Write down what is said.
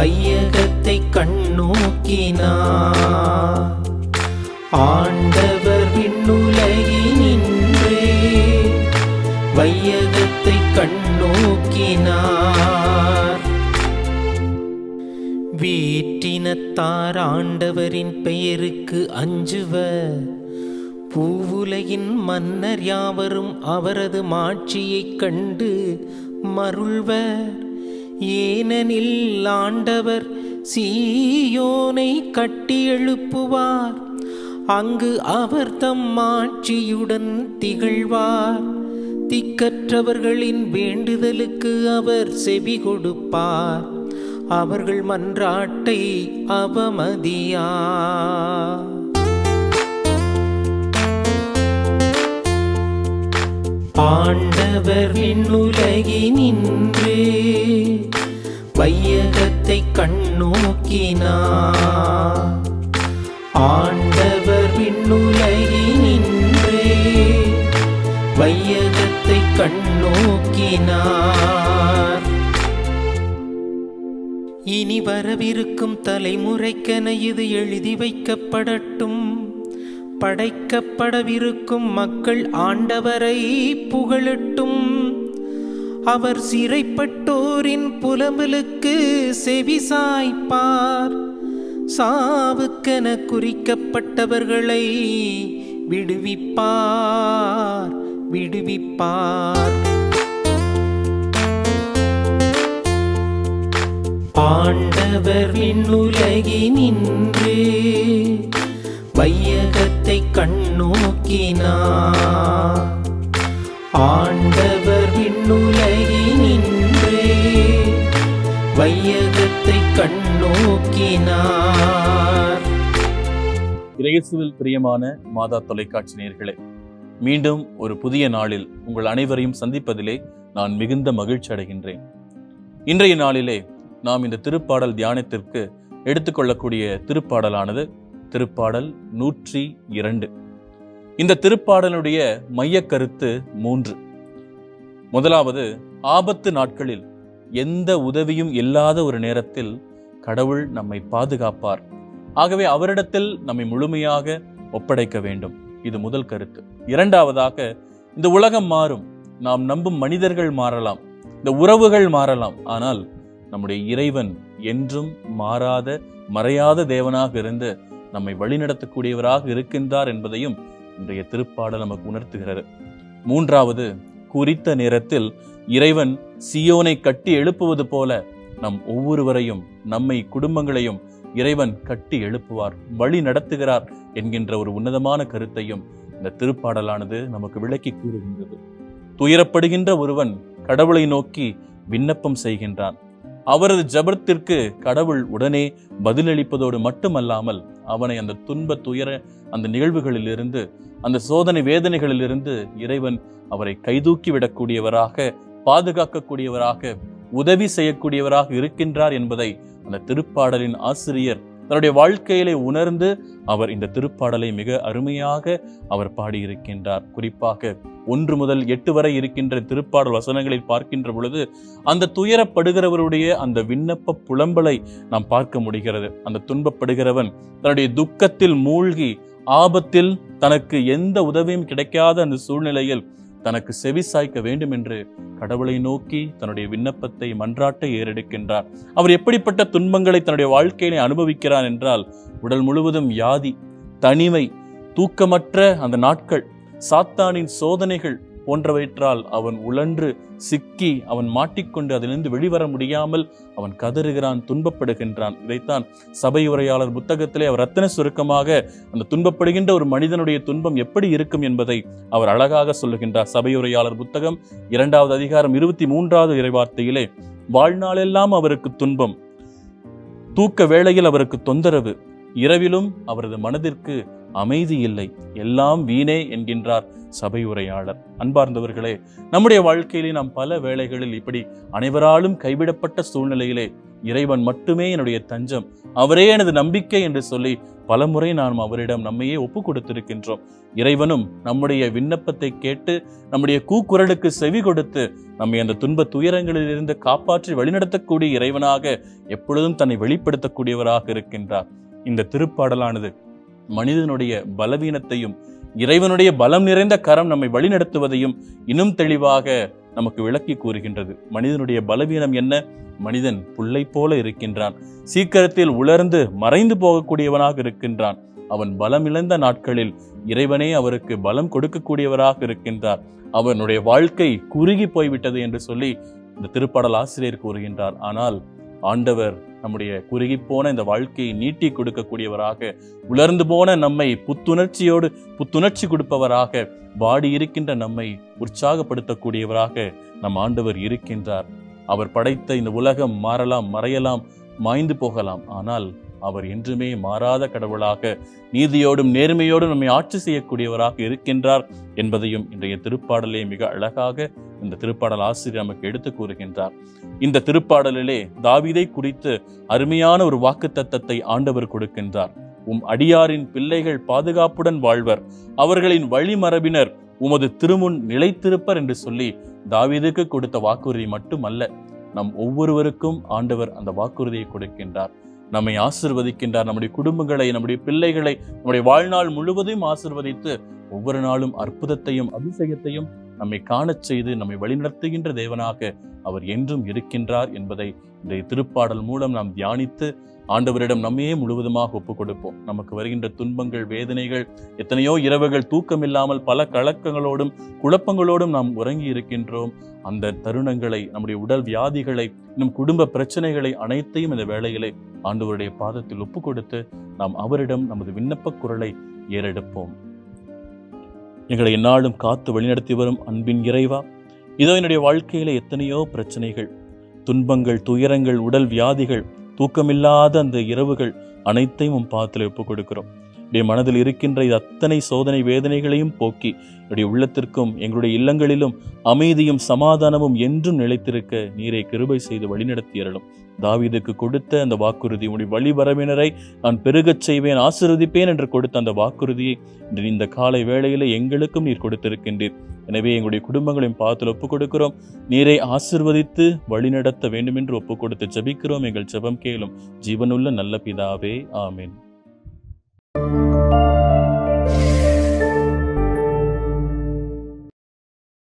வையகத்தை கண்ணோக்கினா. ஆண்டவர் விண்ணுலகினின்றே வையகத்தை கண்ணோக்கினார். வேற்றினத்தார் ஆண்டவரின் பெயருக்கு அஞ்சுவர். பூவுலகின் மன்னர் யாவரும் அவரது மாட்சியைக் கண்டு மருள்வர். ஏனெனில் ஆண்டவர் சீயோனை கட்டி எழுப்புவார். அங்கு அவர் தம் ஆட்சியுடன் திகழ்வார். திக்கற்றவர்களின் வேண்டுதலுக்கு அவர் செவி கொடுப்பார். அவர்கள் மன்றாட்டை அவமதியார் ஆண்டவர் விண்ணுலகினின்று வையகத்தை கண்ணோக்கினா. ஆண்டவர் விண்ணுலகினின்று வையகத்தை கண்ணோக்கினார். இனி வரவிருக்கும் தலைமுறைக்கென இது எழுதி வைக்கப்படட்டும். படைக்கப்படவிருக்கும் மக்கள் ஆண்டவரை புகழட்டும். அவர் சிறைப்பட்டோரின் புலம்பலுக்கு செவி சாய்ப்பார். சாவுக்கென குறிக்கப்பட்டவர்களை விடுவிப்பார் விடுவிப்பார். ஆண்டவர் விண்ணுலகினின்று வையகத்தை கண்ணோக்கினார். ஆண்டவர் விண்ணுலகினின்று வையகத்தை கண்ணோக்கினார். இயேசுவில் பிரியமான மாதா தொலைக்காட்சி நேர்களே மீண்டும் ஒரு புதிய நாளில் உங்கள் அனைவரையும் சந்திப்பதிலே நான் மிகுந்த மகிழ்ச்சி அடைகின்றேன். இன்றைய நாளிலே நாம் இந்த திருப்பாடல் தியானத்திற்கு எடுத்துக்கொள்ளக்கூடிய திருப்பாடலானது திருப்பாடல் நூற்றி இரண்டு. இந்த திருப்பாடலுடைய மைய கருத்து மூன்று. முதலாவது ஆபத்து நாட்களில் எந்த உதவியும் இல்லாத ஒரு நேரத்தில் கடவுள் நம்மை பாதுகாப்பார். ஆகவே அவரிடத்தில் நம்மை முழுமையாக ஒப்படைக்க வேண்டும். இது முதல் கருத்து. இரண்டாவதாக இந்த உலகம் மாறும். நாம் நம்பும் மனிதர்கள் மாறலாம். இந்த உறவுகள் மாறலாம். ஆனால் நம்முடைய இறைவன் என்றும் மாறாத மறையாத தேவனாக இருந்து நம்மை வழிநடத்தக்கூடியவராக இருக்கின்றார் என்பதையும் இன்றைய திருப்பாடல் நமக்கு உணர்த்துகிறது. மூன்றாவது குறித்த நேரத்தில் இறைவன் சியோனை கட்டி எழுப்புவது போல நம் ஒவ்வொருவரையும் நம்மை குடும்பங்களையும் இறைவன் கட்டி எழுப்புவார் வழி நடத்துகிறார் என்கின்ற ஒரு உன்னதமான கருத்தையும் இந்த திருப்பாடலானது நமக்கு விளக்கி கூறுகின்றது. துயரப்படுகின்ற ஒருவன் கடவுளை நோக்கி விண்ணப்பம் செய்கின்றான். அவரது ஜபத்திற்கு கடவுள் உடனே பதிலளிப்பதோடு மட்டுமல்லாமல் அவனை அந்த துன்ப துயர அந்த நிகழ்வுகளிலிருந்து அந்த சோதனை வேதனைகளிலிருந்து இறைவன் அவரை கைதூக்கி விடக்கூடியவராக பாதுகாக்கக்கூடியவராக உதவி செய்யக்கூடியவராக இருக்கின்றார் என்பதை அந்த திருப்பாடலின் ஆசிரியர் தன்னுடைய வாழ்க்கையிலே உணர்ந்து அவர் இந்த திருப்பாடலை மிக அருமையாக அவர் பாடியிருக்கின்றார். குறிப்பாக ஒன்று முதல் எட்டு வரை இருக்கின்ற திருப்பாடல் வசனங்களில் பார்க்கின்ற பொழுது அந்த துயரப்படுகிறவருடைய அந்த விண்ணப்ப புலம்பலை நாம் பார்க்க முடிகிறது. அந்த துன்பப்படுகிறவன் தன்னுடைய துக்கத்தில் மூழ்கி ஆபத்தில் தனக்கு எந்த உதவியும் கிடைக்காத அந்த சூழ்நிலையில் தனக்கு செவி சாய்க்க வேண்டும் என்று கடவுளை நோக்கி தன்னுடைய விண்ணப்பத்தை மன்றாட்டை ஏறெடுக்கின்றார். அவர் எப்படிப்பட்ட துன்பங்களை தன்னுடைய வாழ்க்கையினை அனுபவிக்கிறார் என்றால் உடல் முழுவதும் யாதி தனிமை தூக்கமற்ற அந்த நாட்கள் சாத்தானின் சோதனைகள் போன்றவற்றால் அவன் உழன்று சிக்கி அவன் மாட்டிக்கொண்டு அதிலிருந்து வெளிவர முடியாமல் அவன் கதறுகிறான் துன்பப்படுகின்றான். இதைத்தான் சபை உரையாளர் புத்தகத்திலே அவர் அத்தனை சுருக்கமாக அந்த துன்பப்படுகின்ற ஒரு மனிதனுடைய துன்பம் எப்படி இருக்கும் என்பதை அவர் அழகாக சொல்லுகின்றார். சபையுரையாளர் புத்தகம் இரண்டாவது அதிகாரம் இருபத்தி மூன்றாவது இறைவார்த்தையிலே வாழ்நாளெல்லாம் அவருக்கு துன்பம் தூக்க வேளையில் அவருக்கு தொந்தரவு இரவிலும் அவரது மனதிற்கு அமைதி இல்லை. எல்லாம் வீணே என்கின்றார். சபை உரையாளர். அன்பார்ந்தவர்களே நம்முடைய வாழ்க்கையிலே நாம் பல வேளைகளில் இப்படி அனைவராலும் கைவிடப்பட்ட சூழ்நிலையிலே இறைவன் மட்டுமே என்னுடைய தஞ்சம். அவரே எனது நம்பிக்கை என்று சொல்லி பலமுறை நாம் அவரிடம் நம்மையே ஒப்பு கொடுத்திருக்கின்றோம். இறைவனும் நம்முடைய விண்ணப்பத்தை கேட்டு நம்முடைய கூக்குரலுக்கு செவி கொடுத்து நம்மை அந்த துன்ப துயரங்களிலிருந்து காப்பாற்றி வழிநடத்தக்கூடிய இறைவனாக எப்பொழுதும் தன்னை வெளிப்படுத்தக்கூடியவராக இருக்கின்றார். இந்த திருப்பாடலானது மனிதனுடைய பலவீனத்தையும் இறைவனுடைய பலம் நிறைந்த கரம் நம்மை வழிநடத்துவதையும் இன்னும் தெளிவாக நமக்கு விளக்கி கூறுகின்றது. மனிதனுடைய பலவீனம் என்ன? மனிதன் புல்லை போல இருக்கின்றான். சீக்கிரத்தில் உலர்ந்து மறைந்து போகக்கூடியவனாக இருக்கின்றான். அவன் பலமிழந்த நாட்களில் இறைவனே அவருக்கு பலம் கொடுக்கக்கூடியவராக இருக்கின்றார். அவனுடைய வாழ்க்கை குறுகி போய்விட்டது என்று சொல்லி இந்த திருப்பாடல் ஆசிரியர் கூறுகின்றார். ஆனால் ஆண்டவர் நம்முடைய குறுகி போன இந்த வாழ்க்கையை நீட்டி கொடுக்கக்கூடியவராக உலர்ந்து போன நம்மை புத்துணர்ச்சியோடு புத்துணர்ச்சி கொடுப்பவராக வாடி இருக்கின்ற நம்மை உற்சாகப்படுத்தக்கூடியவராக நம் ஆண்டவர் இருக்கின்றார். அவர் படைத்த இந்த உலகம் மாறலாம் மறையலாம் மாய்ந்து போகலாம். ஆனால் அவர் என்றுமே மாறாத கடவுளாக நீதியோடும் நேர்மையோடும் நம்மை ஆட்சி செய்யக்கூடியவராக இருக்கின்றார் என்பதையும் இன்றைய திருப்பாடலே மிக அழகாக இந்த திருப்பாடல் ஆசிரியர் நமக்கு எடுத்து கூறுகின்றார். இந்த திருப்பாடலிலே தாவிதை குறித்து அருமையான ஒரு வாக்கு தத்தத்தை ஆண்டவர் கொடுக்கின்றார். உம் அடியாரின் பிள்ளைகள் பாதுகாப்புடன் வாழ்வர். அவர்களின் வழிமரபினர் உமது திருமுன் நிலைத்திருப்பர் என்று சொல்லி தாவிதுக்கு கொடுத்த வாக்குறுதி மட்டுமல்ல நம் ஒவ்வொருவருக்கும் ஆண்டவர் அந்த வாக்குறுதியை கொடுக்கின்றார். நம்மை ஆசிர்வதிக்கின்றார். நம்முடைய குடும்பங்களை நம்முடைய பிள்ளைகளை நம்முடைய வாழ்நாள் முழுவதையும் ஆசிர்வதித்து ஒவ்வொரு நாளும் அற்புதத்தையும் அபிஷேகத்தையும் நம்மை காணச் செய்து நம்மை வழிநடத்துகின்ற தேவனாக அவர் என்றும் இருக்கின்றார் என்பதை இந்த திருப்பாடல் மூலம் நாம் தியானித்து ஆண்டவரிடம் நம்மையே முழுவதுமாக ஒப்புக் கொடுப்போம் நமக்கு வருகின்ற துன்பங்கள் வேதனைகள் எத்தனையோ இரவுகள் தூக்கம் இல்லாமல் பல கலக்கங்களோடும் குழப்பங்களோடும் நாம் உறங்கி இருக்கின்றோம். அந்த தருணங்களை நம்முடைய உடல் வியாதிகளை நம் குடும்ப பிரச்சனைகளை அனைத்தையும் இந்த வேளையிலே ஆண்டவருடைய பாதத்தில் ஒப்பு கொடுத்து நாம் அவரிடம் நமது விண்ணப்ப குரலை ஏறெடுப்போம். எங்களை எந்நாளும் காத்து வழிநடத்தி வரும் அன்பின் இறைவா இதோ என்னுடைய வாழ்க்கையில எத்தனையோ பிரச்சனைகள் துன்பங்கள் துயரங்கள் உடல் வியாதிகள் தூக்கமில்லாத அந்த இரவுகள் அனைத்தையும் உம் பாதத்தில் ஒப்புக் கொடுக்கிறோம் என்னுடைய மனதில் இருக்கின்ற இது அத்தனை சோதனை வேதனைகளையும் போக்கி என்னுடைய உள்ளத்திற்கும் எங்களுடைய இல்லங்களிலும் அமைதியும் சமாதானமும் என்றும் நிலைத்திருக்க நீரை கிருபை செய்து வழிநடத்தியறலும் தாவீதுக்கு கொடுத்த அந்த வாக்குறுதி உடைய வழிவரவினரை நான் பெருகச் செய்வேன் ஆசிர்வதிப்பேன் என்று கொடுத்த அந்த வாக்குறுதியை இன்று இந்த காலை வேளையில எங்களுக்கும் நீர் கொடுத்திருக்கின்றீர். எனவே எங்களுடைய குடும்பங்களையும் பார்த்து ஒப்புக் கொடுக்கிறோம். நீரை ஆசிர்வதித்து வழிநடத்த வேண்டும் என்று ஒப்புக் கொடுத்து ஜபிக்கிறோம். எங்கள் ஜெபம் கேளும். ஜீவனுள்ள நல்ல பிதாவே ஆமேன். Música